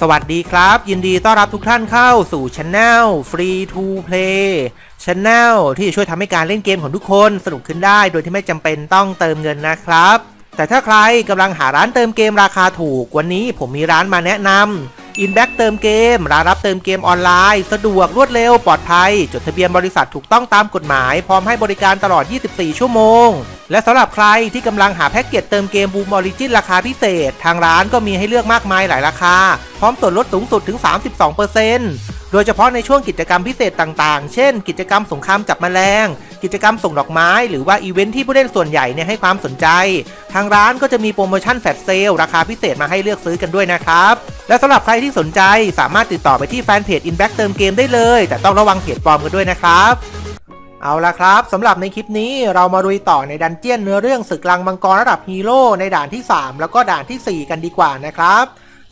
สวัสดีครับ ยินดีต้อนรับทุกท่านเข้าสู่ช anel Free to Play Channel ที่จะช่วยทำให้การเล่นเกมของทุกคนสนุกขึ้นได้ โดยที่ไม่จำเป็นต้องเติมเงินนะครับ แต่ถ้าใครกำลังหาร้านเติมเกมราคาถูก วันนี้ผมมีร้านมาแนะนำ Inback เติมเกมร้านรับเติมเกมออนไลน์ สะดวกรวดเร็วปลอดภัย จดทะเบียนบริษัทถูกต้องตามกฎหมาย พร้อมให้บริการตลอด 24 ชั่วโมง และสำหรับใครที่กำลังหาแพ็กเกจเติมเกมบูมออริจินราคาพิเศษ ทางร้านก็มีให้เลือกมากมายหลายราคา พร้อมส่วนลดสูงสุดถึง 32%โดยเฉพาะในช่วงกิจกรรมพิเศษต่างๆ เช่น กิจกรรมสงครามจับแมลง กิจกรรมส่งดอกไม้ หรือว่าอีเวนท์ที่ผู้เล่นส่วนใหญ่เนี่ยให้ความสนใจ ทางร้านก็จะมีโปรโมชั่นแฟลชเซลราคาพิเศษมาให้เลือกซื้อกันด้วยนะครับ และสำหรับใครที่สนใจสามารถติดต่อไปที่แฟนเพจ Inback เติมเกมได้เลย แต่ต้องระวังเพจปลอมกันด้วยนะครับ เอาละครับสำหรับในคลิปนี้เรามาลุยต่อในดันเจียนเนื้อเรื่องศึกลังมังกรระดับฮีโร่ในด่านที่ 3 แล้วก็ด่านทีสี่ 4 กันดีกว่านะครับ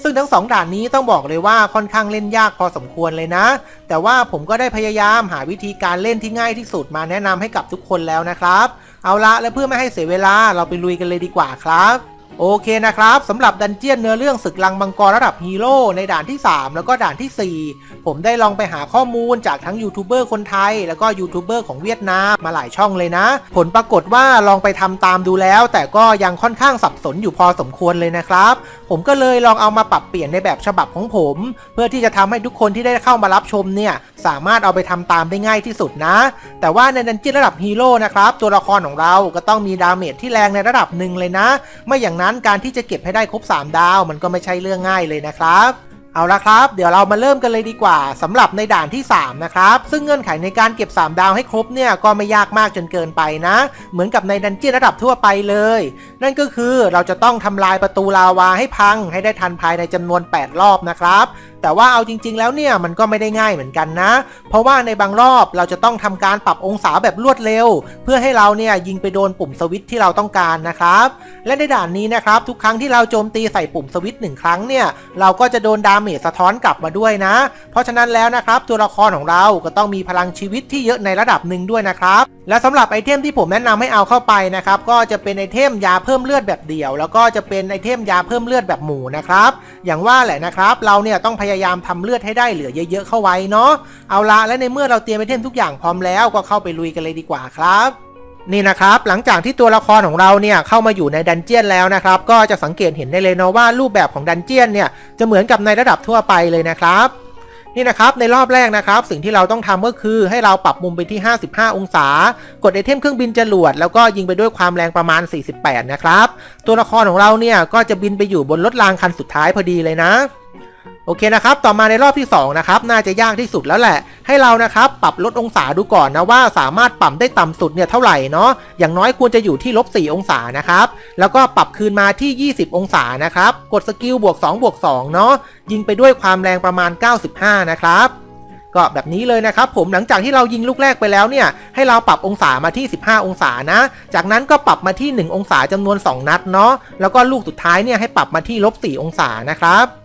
ซึ่งทั้งสองด่านนี้ต้องบอกเลยว่าค่อนข้างเล่นยากพอสมควรเลยนะ แต่ว่าผมก็ได้พยายามหาวิธีการเล่นที่ง่ายที่สุดมาแนะนำให้กับทุกคนแล้วนะครับ เอาละและเพื่อไม่ให้เสียเวลาเราไปลุยกันเลยดีกว่าครับ โอเคนะครับสำหรับดันเจียนเนื้อเรื่องศึกลังมังกรระดับฮีโร่ในด่านที่ 3 แล้วก็ด่านทีสี่ 4 ผมได้ลองไปหาข้อมูลจากทั้งยูทูบเบอร์คนไทย แล้วก็ยูทูบเบอร์ของเวียดนามมาหลายช่องเลยนะ ผลปรากฏว่าลองไปทำตามดูแล้ว แต่ก็ยังค่อนข้างสับสนอยู่พอสมควรเลยนะครับ ผมก็เลยลองเอามาปรับเปลี่ยนในแบบฉบับของผม เพื่อที่จะทำให้ทุกคนที่ได้เข้ามารับชมเนี่ยสามารถเอาไปทำตามได้ง่ายที่สุดนะ แต่ว่าในดันเจียนระดับฮีโร่นะครับตัวละครของเราก็ต้องมีดาเมจที่แรงในระดับหนึ่งเลยนะ ไม่อย่างนั้นการที่จะเก็บให้ได้ครบ 3 ดาว มันก็ไม่ใช่เรื่องง่ายเลยนะครับ เอาละครับ เดี๋ยวเรามาเริ่มกันเลยดีกว่าสำหรับในด่านที่ 3 นะครับ ซึ่งเงื่อนไขในการเก็บ 3 ดาวให้ครบเนี่ยก็ไม่ยากมากจนเกินไปนะ เหมือนกับในดันเจี้ยนระดับทั่วไปเลย นั่นก็คือเราจะต้องทำลายประตูลาวาให้พังให้ได้ทันภายในจำนวน 8 รอบนะครับ แต่ว่าเอาจริง ๆ แล้วเนี่ยมันก็ไม่ได้ง่ายเหมือนกันนะ เพราะว่าในบางรอบเราจะต้องทำการปรับองศาแบบรวดเร็ว เพื่อให้เราเนี่ยยิงไปโดนปุ่มสวิตช์ที่เราต้องการนะครับ และในด่านนี้นะครับทุกครั้งที่เราโจมตีใส่ปุ่มสวิตช์หนึ่งครั้งเนี่ยเราก็จะโดนดาเมจสะท้อนกลับมาด้วยนะ เพราะฉะนั้นแล้วนะครับตัวละครของเราก็ต้องมีพลังชีวิตที่เยอะในระดับหนึ่งด้วยนะครับ และสำหรับไอเทมที่ผมแนะนำให้เอาเข้าไปนะครับก็จะเป็นไอเทมยาเพิ่มเลือดแบบเดี่ยว แล้วก็จะเป็นไอเทมยาเพิ่มเลือดแบบหมู่นะครับอย่างว่าแหละนะครับเราเนี่ยต้องพยายายามทำเลือดให้ได้เหลือเยอะๆเข้าไว้เนาะเอาละและในเมื่อเราเตรียมไอเทมทุกอย่างพร้อมแล้วก็เข้าไปลุยกันเลยดีกว่าครับนี่นะครับหลังจากที่ตัวละครของเราเนี่ยเข้ามาอยู่ในดันเจียนแล้วนะครับก็จะสังเกตเห็นได้เลยเนาะว่ารูปแบบของดันเจียนเนี่ยจะเหมือนกับในระดับทั่วไปเลยนะครับนี่นะครับในรอบแรกนะครับ สิ่งที่เราต้องทำก็คือให้เราปรับมุมไปที่ 55 องศา กดไอเทมเครื่องบินจรวดแล้วก็ยิงไปด้วยความแรงประมาณ 48 นะครับ ตัวละครของเราเนี่ยก็จะบินไปอยู่บนรถรางคันสุดท้ายพอดีเลยนะ โอเคนะครับ ต่อมาในรอบที่2นะครับ น่าจะยากที่สุดแล้วแหละ ให้เรานะครับ ปรับลดองศาดูก่อนนะว่าสามารถปรับได้ต่ำสุดเนี่ยเท่าไหร่เนาะ อย่างน้อยควรจะอยู่ที่ลบ4องศานะครับ แล้วก็ปรับคืนมาที่ 20 องศานะครับ กดสกิลบวก2บวก2เนาะ ยิงไปด้วยความแรงประมาณ 95 นะครับก็แบบนี้เลยนะครับผมหลังจากที่เรายิงลูกแรกไปแล้วเนี่ย ให้เราปรับองศามาที่ 15 องศานะ จากนั้นก็ปรับมาที่ 1 องศาจำนวน 2 นัดเนาะแล้วก็ลูกสุดท้ายเนี่ยให้ปรับมาที่ลบ4องศานะครับ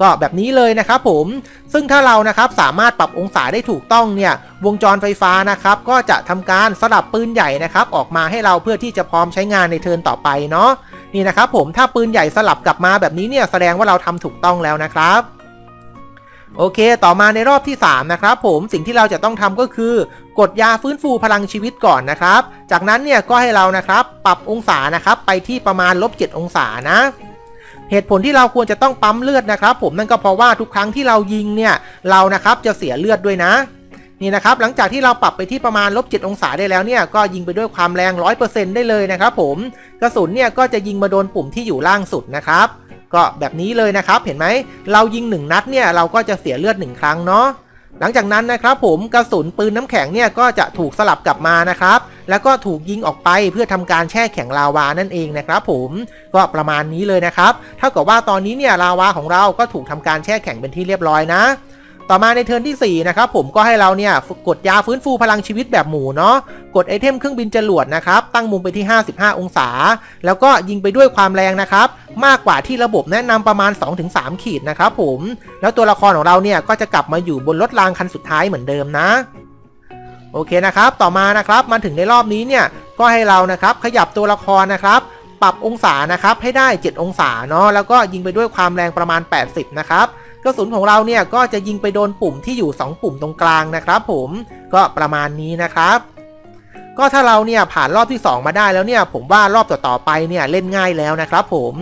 ก็แบบนี้เลยนะครับผม ซึ่งถ้าเรานะครับสามารถปรับองศาได้ถูกต้องเนี่ยวงจรไฟฟ้านะครับก็จะทำการสลับปืนใหญ่นะครับออกมาให้เราเพื่อที่จะพร้อมใช้งานในเทิร์นต่อไปเนาะนี่นะครับผมถ้าปืนใหญ่สลับกลับมาแบบนี้เนี่ยแสดงว่าเราทำถูกต้องแล้วนะครับโอเค ต่อมาในรอบที่ 3 นะครับผมสิ่งที่เราจะต้องทำก็คือกดยาฟื้นฟูพลังชีวิตก่อนนะครับ จากนั้นเนี่ยก็ให้เรานะครับปรับองศานะครับไปที่ประมาณลบ7องศานะ เหตุผลที่เราควรจะต้องปั๊มเลือดนะครับ ผมนั่นก็เพราะว่าทุกครั้งที่เรายิงเนี่ยเรานะครับจะเสียเลือดด้วยนะนี่นะครับหลังจากที่เราปรับไปที่ประมาณลบ7องศาได้แล้วเนี่ยก็ยิงไปด้วยความแรง 100%ได้เลยนะครับผมกระสุนเนี่ยก็จะยิงมาโดนปุ่มที่อยู่ล่างสุดนะครับ ก็แบบนี้เลยนะครับเห็นไหมเรายิง 1 นัดเนี่ยเราก็จะเสียเลือด 1 ครั้งเนาะหลังจากนั้นนะครับผมกระสุนปืนน้ำแข็งเนี่ยก็จะถูกสลับกลับมานะครับ แล้วก็ถูกยิงออกไปเพื่อทำการแช่แข็งลาวานั่นเองนะครับผมก็ประมาณนี้เลยนะครับเท่ากับว่าตอนนี้เนี่ยลาวาของเราก็ถูกทำการแช่แข็งเป็นที่เรียบร้อยนะต่อมาในเทิร์นที่ 4 นะครับผมก็ให้เราเนี่ยกดยาฟื้นฟูพลังชีวิตแบบหมูเนาะกดไอเทมเครื่องบินจรวดนะครับ ตั้งมุมไปที่ 55 องศา แล้วก็ยิงไปด้วยความแรงนะครับ มากกว่าที่ระบบแนะนำประมาณ 2-3 ขีดนะครับผม แล้วตัวละครของเราเนี่ยก็จะกลับมาอยู่บนรถรางคันสุดท้ายเหมือนเดิมนะ อเคนะครับ ต่อมานะครับมาถึงในรอบนี้เนี่ยก็ให้เรานะครับขยับตัวละครนะครับปรับองศานะครับให้ได้ 7 องศาเนาะแล้วก็ยิงไปด้วยความแรงประมาณ 80 นะครับกระสุนของเราเนี่ยก็จะยิงไปโดนปุ่มที่อยู่ 2 ปุ่มตรงกลางนะครับผมก็ประมาณนี้นะครับ ก็ถ้าเราเนี่ยผ่านรอบที่ 2 มาได้แล้วเนี่ยผมว่ารอบต่อๆไปเนี่ยเล่นง่ายแล้วนะครับผม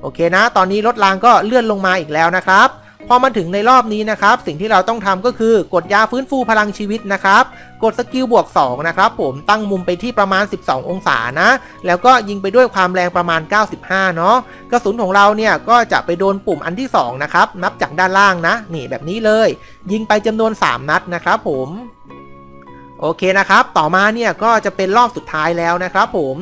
โอเคนะ ตอนนี้รถรางก็เลื่อนลงมาอีกแล้วนะครับ อมาถึงในรอบนี้นะครับ สิ่งที่เราต้องทำก็คือกดยาฟื้นฟูพลังชีวิตนะครับ กดสกิลบวก2นะครับผมตั้งมุมไปที่ประมาณ 12 องศานะ แล้วก็ยิงไปด้วยความแรงประมาณ 95 เนาะกระสุนของเราเนี่ยก็จะไปโดนปุ่มอันที่ 2 นะครับ นับจากด้านล่างนะ นี่แบบนี้เลย ยิงไปจำนวน 3 นัดนะครับผมโอเคนะครับ ต่อมาเนี่ยก็จะเป็นรอบสุดท้ายแล้วนะครับผม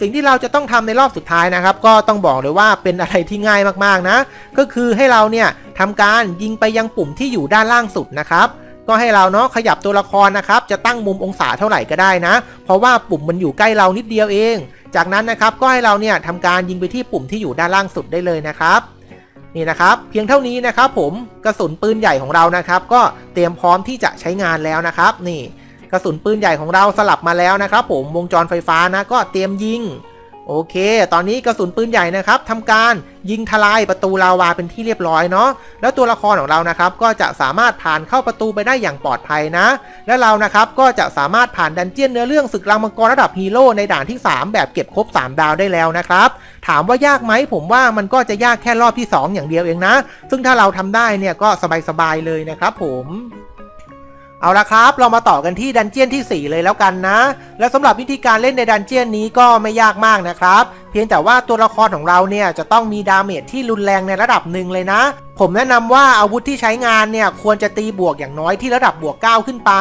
สิ่งที่เราจะต้องทำในรอบสุดท้ายนะครับ ก็ต้องบอกเลยว่าเป็นอะไรที่ง่ายมากๆนะ ก็คือให้เราเนี่ยทำการยิงไปยังปุ่มที่อยู่ด้านล่างสุดนะครับก็ให้เราเนาะขยับตัวละครนะครับ จะตั้งมุมองศาเท่าไหร่ก็ได้นะ เพราะว่าปุ่มมันอยู่ใกล้เรานิดเดียวเอง จากนั้นนะครับก็ให้เราเนี่ยทำการยิงไปที่ปุ่มที่อยู่ด้านล่างสุดได้เลยนะครับนี่นะครับ เพียงเท่านี้นะครับ ผมกระสุนปืนใหญ่ของเรานะครับ ก็เตรียมพร้อมที่จะใช้งานแล้วนะครับ นี่ กระสุนปืนใหญ่ของเราสลับมาแล้วนะครับ ผมวงจรไฟฟ้านะก็เตรียมยิงโอเค ตอนนี้กระสุนปืนใหญ่นะครับทำการยิงทลายประตูลาวาเป็นที่เรียบร้อยเนาะ แล้วตัวละครของเรานะครับก็จะสามารถผ่านเข้าประตูไปได้อย่างปลอดภัยนะ และเรานะครับก็จะสามารถผ่านดันเจี้ยนเนื้อเรื่องศึกรังมังกรระดับฮีโร่ในด่านที่ 3 แบบเก็บครบ 3 ดาวได้แล้วนะครับ ถามว่ายากไหมผมว่ามันก็จะยากแค่รอบที่ 2 อย่างเดียวเองนะ ซึ่งถ้าเราทำได้เนี่ยก็สบายๆเลยนะครับผม เอาละครับ เรามาต่อกันที่ดันเจียนที่ 4 เลยแล้วกันนะ และสำหรับวิธีการเล่นในดันเจียนนี้ก็ไม่ยากมากนะครับ เพียงแต่ว่าตัวละครของเราเนี่ยจะต้องมีดาเมจที่รุนแรงในระดับหนึ่งเลยนะ ผมแนะนำว่าอาวุธที่ใช้งานเนี่ยควรจะตีบวกอย่างน้อยที่ระดับบวก 9 ขึ้นไป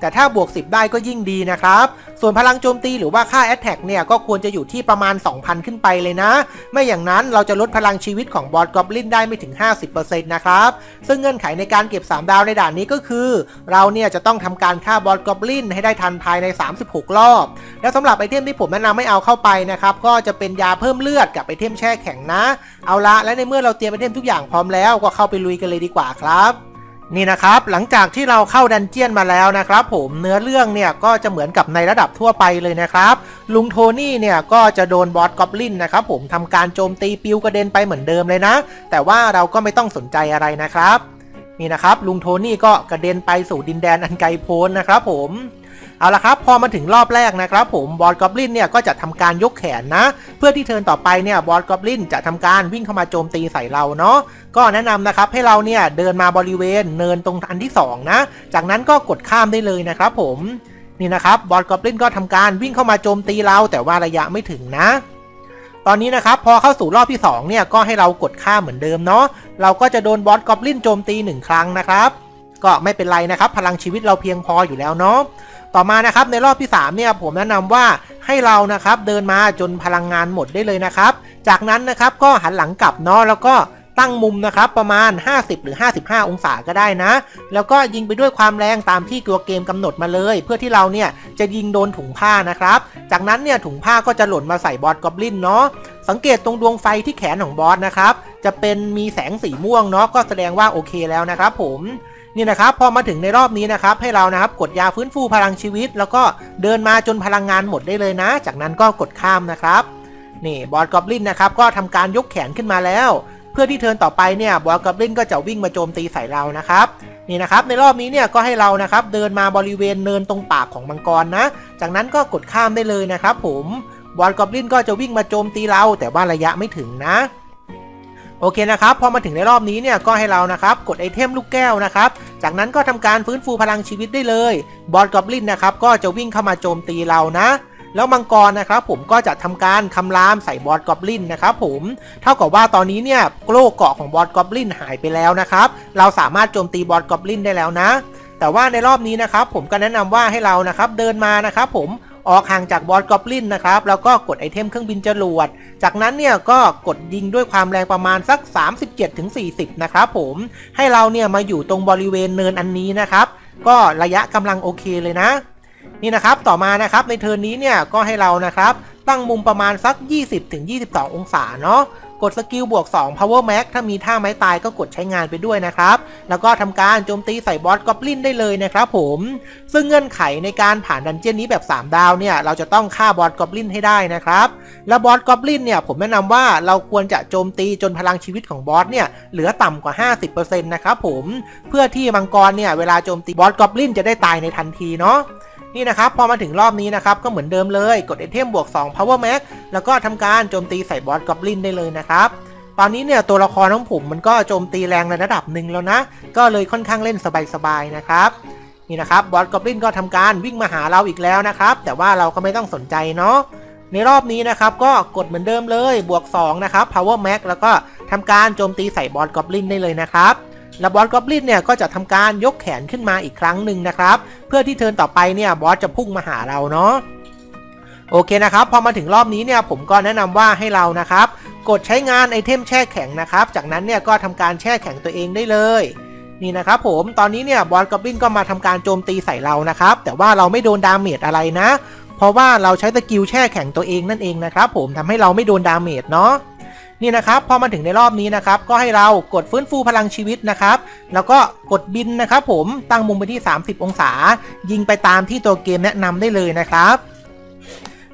แต่ถ้าบวก 10 ได้ก็ยิ่งดีนะครับ ส่วนพลังโจมตีหรือว่าค่าแอตแทกเนี่ยก็ควรจะอยู่ที่ประมาณ 2,000 ขึ้นไปเลยนะ ไม่อย่างนั้นเราจะลดพลังชีวิตของบอสกอบลินได้ไม่ถึง 50%นะครับ ซึ่งเงื่อนไขในการเก็บ 3 ดาวในด่านนี้ก็คือ เราเนี่ยจะต้องทำการฆ่าบอสกอบลินให้ได้ทันภายใน 36 รอบ และสำหรับไอเทมที่ผมแนะนำไม่เอาเข้าไปนะครับก็จะเป็นยาเพิ่มเลือดกับไอเทมแช่แข็งนะ เอาละและในเมื่อเราเตรียมไอเทมทุกอย่างพร้อมแล้วก็เข้าไปลุยกันเลยดีกว่าครับนี่นะครับหลังจากที่เราเข้าดันเจียนมาแล้วนะครับ ผมเนื้อเรื่องเนี่ยก็จะเหมือนกับในระดับทั่วไปเลยนะครับ ลุงโทนี่เนี่ยก็จะโดนบอสกอบลินนะครับ ผมทำการโจมตีปิวกระเด็นไปเหมือนเดิมเลยนะ แต่ว่าเราก็ไม่ต้องสนใจอะไรนะครับ นี่นะครับลุงโทนี่ก็กระเด็นไปสู่ดินแดนอันไกลโพ้นนะครับ ผม เอาละครับ พอมาถึงรอบแรกนะครับผมบอสกอบลินเนี่ยก็จะทำการยกแขนนะ เพื่อที่เทิร์นต่อไปเนี่ยบอสกอบลินจะทำการวิ่งเข้ามาโจมตีใส่เราเนาะก็แนะนำนะครับให้เราเนี่ยเดินมาบริเวณเนินตรงอันที่ 2 นะ จากนั้นก็กดข้ามได้เลยนะครับผมนี่นะครับบอสกอบลินก็ทำการวิ่งเข้ามาโจมตีเราแต่ว่าระยะไม่ถึงนะตอนนี้นะครับพอเข้าสู่รอบที่2เนี่ยก็ให้เรากดข้ามเหมือนเดิมเนาะเราก็จะโดนบอสกอบลินโจมตีหนึ่งครั้งนะครับ ก็ไม่เป็นไรนะครับ พลังชีวิตเราเพียงพออยู่แล้วเนาะ ต่อมานะครับในรอบที่ 3 เนี่ยผมแนะนำว่าให้เรานะครับเดินมาจนพลังงานหมดได้เลยนะครับ จากนั้นนะครับก็หันหลังกลับเนาะแล้วก็ตั้งมุมนะครับประมาณ 50 หรือ 55 องศาก็ได้นะ แล้วก็ยิงไปด้วยความแรงตามที่ตัวเกมกำหนดมาเลย เพื่อที่เราเนี่ยจะยิงโดนถุงผ้านะครับ จากนั้นเนี่ยถุงผ้าก็จะหล่นมาใส่บอสกอบลินเนาะสังเกตตรงดวงไฟที่แขนของบอสนะครับ จะเป็นมีแสงสีม่วงเนาะก็แสดงว่าโอเคแล้วนะครับผม นี่นะครับพอมาถึงในรอบนี้นะครับให้เรานะครับกดยาฟื้นฟูพลังชีวิต แล้วก็เดินมาจนพลังงานหมดได้เลยนะ จากนั้นก็กดข้ามนะครับนี่บอสกอบลินนะครับก็ทำการยกแขนขึ้นมาแล้ว เพื่อที่เทิร์นต่อไปเนี่ยบอสกอบลินก็จะวิ่งมาโจมตีใส่เรานะครับนี่นะครับในรอบนี้เนี่ยก็ให้เรานะครับเดินมาบริเวณเนินตรงปากของมังกรนะ จากนั้นก็กดข้ามได้เลยนะครับผมบอสกอบลินก็จะวิ่งมาโจมตีเราแต่ว่าระยะไม่ถึงนะ โอเคนะครับ พอมาถึงในรอบนี้เนี่ยก็ให้เรานะครับกดไอเทมลูกแก้วนะครับ จากนั้นก็ทำการฟื้นฟูพลังชีวิตได้เลย บอสกอบลินนะครับก็จะวิ่งเข้ามาโจมตีเรานะแล้วมังกรนะครับผมก็จะทำการคำรามใส่บอสกอบลินนะครับผมเท่ากับว่าตอนนี้เนี่ยโล่เกาะของบอสกอบลินหายไปแล้วนะครับเราสามารถโจมตีบอสกอบลินได้แล้วนะ แต่ว่าในรอบนี้นะครับผมก็แนะนำว่าให้เรานะครับเดินมานะครับผม ออกห่างจากบอสกอบลินนะครับ แล้วก็กดไอเทมเครื่องบินจรวด จากนั้นเนี่ยก็กดยิงด้วยความแรงประมาณสัก 37-40 นะครับผม ให้เราเนี่ยมาอยู่ตรงบริเวณเนินอันนี้นะครับ ก็ระยะกำลังโอเคเลยนะ นี่นะครับ ต่อมานะครับในเทิร์นนี้เนี่ยก็ให้เรานะครับ ตั้งมุมประมาณสัก 20-22 องศาเนาะ กดสกิลบวก 2 power max ถ้ามีท่าไม้ตายก็กดใช้งานไปด้วยนะครับ แล้วก็ทำการโจมตีใส่บอสกอบลินได้เลยนะครับผม ซึ่งเงื่อนไขในการผ่านดันเจี้ยนนี้แบบ 3 ดาวเนี่ย เราจะต้องฆ่าบอสกอบลินให้ได้นะครับ แล้วบอสกอบลินเนี่ยผมแนะนำว่าเราควรจะโจมตีจนพลังชีวิตของบอสเนี่ยเหลือต่ำกว่า 50%นะครับผม เพื่อที่มังกรเนี่ยเวลาโจมตีบอสกอบลินจะได้ตายในทันทีเนาะ นี่นะครับพอมาถึงรอบนี้นะครับก็เหมือนเดิมเลยกดไอเทมบวก 2 power max แล้วก็ทำการโจมตีใส่บอสกอบลินได้เลยนะครับตอนนี้เนี่ยตัวละครของผมมันก็โจมตีแรงในระดับหนึ่งแล้วนะ ก็เลยค่อนข้างเล่นสบายๆนะครับนี่นะครับบอสกอบลินก็ทำการวิ่งมาหาเราอีกแล้วนะครับ แต่ว่าเราก็ไม่ต้องสนใจเนาะในรอบนี้นะครับก็กดเหมือนเดิมเลยบวก 2 นะครับ power max แล้วก็ทำการโจมตีใส่บอสกอบลินได้เลยนะครับ แล้วบอสกอบลินเนี่ยก็จะทำการยกแขนขึ้นมาอีกครั้งหนึ่งนะครับ เพื่อที่เทิร์นต่อไปเนี่ยบอสจะพุ่งมาหาเราเนาะโอเคนะครับ พอมาถึงรอบนี้เนี่ยผมก็แนะนำว่าให้เรานะครับ กดใช้งานไอเทมแช่แข็งนะครับ จากนั้นเนี่ยก็ทำการแช่แข็งตัวเองได้เลยนี่นะครับผมตอนนี้เนี่ยบอสกอบลินก็มาทำการโจมตีใส่เรานะครับ แต่ว่าเราไม่โดนดาเมจอะไรนะ เพราะว่าเราใช้สกิลแช่แข็งตัวเองนั่นเองนะครับผมทำให้เราไม่โดนดาเมจเนาะ นี่นะครับพอมาถึงในรอบนี้นะครับก็ให้เรากดฟื้นฟูพลังชีวิตนะครับ แล้วก็กดบินนะครับผมตั้งมุมไปที่ 30 องศา ยิงไปตามที่ตัวเกมแนะนำได้เลยนะครับ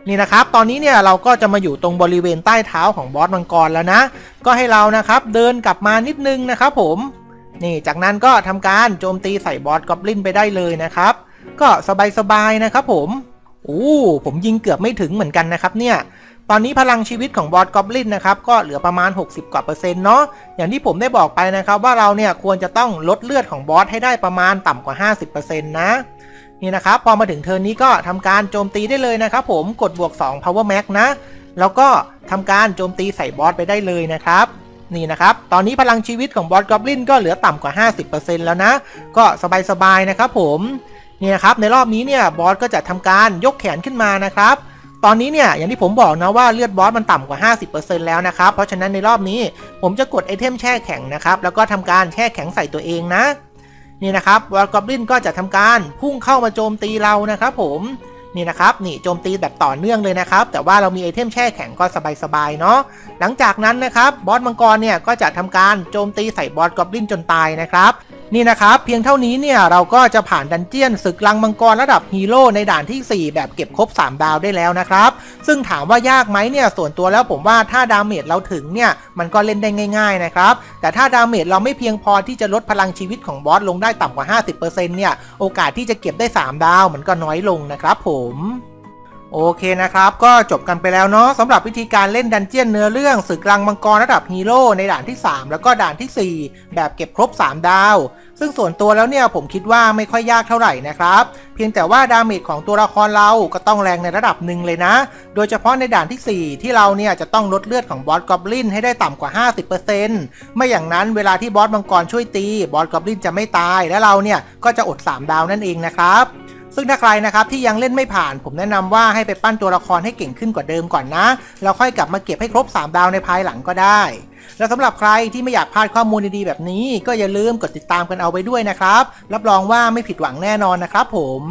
นี่นะครับตอนนี้เนี่ยเราก็จะมาอยู่ตรงบริเวณใต้เท้าของบอสมังกรแล้วนะ ก็ให้เรานะครับเดินกลับมานิดนึงนะครับผมนี่จากนั้นก็ทำการโจมตีใส่บอสกอบลินไปได้เลยนะครับ ก็สบายๆนะครับผมโอ้ผมยิงเกือบไม่ถึงเหมือนกันนะครับเนี่ย ตอนนี้พลังชีวิตของบอสกอบลินนะครับก็เหลือประมาณ 60 กว่าเปอร์เซ็นต์เนาะอย่างที่ผมได้บอกไปนะครับว่าเราเนี่ยควรจะต้องลดเลือดของบอสให้ได้ประมาณต่ำกว่า 50%นะนี่นะครับพอมาถึงเทิร์นนี้ก็ทำการโจมตีได้เลยนะครับผมกดบวก 2 power max นะ แล้วก็ทำการโจมตีใส่บอสไปได้เลยนะครับนี่นะครับตอนนี้พลังชีวิตของบอสกอบลินก็เหลือต่ำกว่า 50%แล้วนะ ก็สบายๆนะครับผมนี่นะครับในรอบนี้เนี่ยบอสก็จะทำการยกแขนขึ้นมานะครับ ตอนนี้เนี่ยอย่างที่ผมบอกนะว่าเลือดบอสมันต่ำกว่า 50%แล้วนะครับ เพราะฉะนั้นในรอบนี้ผมจะกดไอเทมแช่แข็งนะครับ แล้วก็ทำการแช่แข็งใส่ตัวเองนะ นี่นะครับวอลกอบลินก็จะทำการพุ่งเข้ามาโจมตีเรานะครับผมนี่นะครับนี่โจมตีแบบต่อเนื่องเลยนะครับ แต่ว่าเรามีไอเทมแช่แข็งก็สบายๆเนาะหลังจากนั้นนะครับบอสมังกรเนี่ยก็จะทำการโจมตีใส่บอสกอบลินจนตายนะครับ นี่นะครับเพียงเท่านี้เนี่ยเราก็จะผ่านดันเจียนศึกลังมังกรระดับฮีโร่ในด่านที่ 4 แบบเก็บครบ 3 ดาวได้แล้วนะครับ ซึ่งถามว่ายากไหมเนี่ยส่วนตัวแล้วผมว่าถ้าดาเมจเราถึงเนี่ยมันก็เล่นได้ง่าย ๆนะครับ แต่ถ้าดาเมจเราไม่เพียงพอที่จะลดพลังชีวิตของบอสลงได้ต่ำกว่า 50%เนี่ยโอกาสที่จะเก็บได้ 3 ดาวมันก็น้อยลงนะครับผมโอเคนะครับ ก็จบกันไปแล้วเนาะสำหรับวิธีการเล่นดันเจียนเนื้อเรื่องศึกลังมังกรระดับฮีโร่ในด่านที่ 3 แล้วก็ด่านทีสี่4 แบบเก็บครบ 3 ดาว ซึ่งส่วนตัวแล้วเนี่ยผมคิดว่าไม่ค่อยยากเท่าไหร่นะครับ เพียงแต่ว่าดาเมจของตัวละครเราก็ต้องแรงในระดับหนึ่งเลยนะ โดยเฉพาะในด่านทีสี่ 4 ที่เราเนี่ยจะต้องลดเลือดของบอสกอบลินให้ได้ต่ำกว่า 50%ไม่อย่างนั้นเวลาที่บอสมังกรช่วยตีบอสกอบลินจะไม่ตายและเราเนี่ยก็จะอด 3 ดาวนั่นเองนะครับ ซึ่งถ้าใครนะครับที่ยังเล่นไม่ผ่าน ผมแนะนำว่าให้ไปปั้นตัวละครให้เก่งขึ้นกว่าเดิมก่อนนะ แล้วค่อยกลับมาเก็บให้ครบ 3 ดาวในภายหลังก็ได้ แล้วสำหรับใครที่ไม่อยากพลาดข้อมูลดีๆแบบนี้ ก็อย่าลืมกดติดตามกันเอาไว้ด้วยนะครับ รับรองว่าไม่ผิดหวังแน่นอนนะครับผม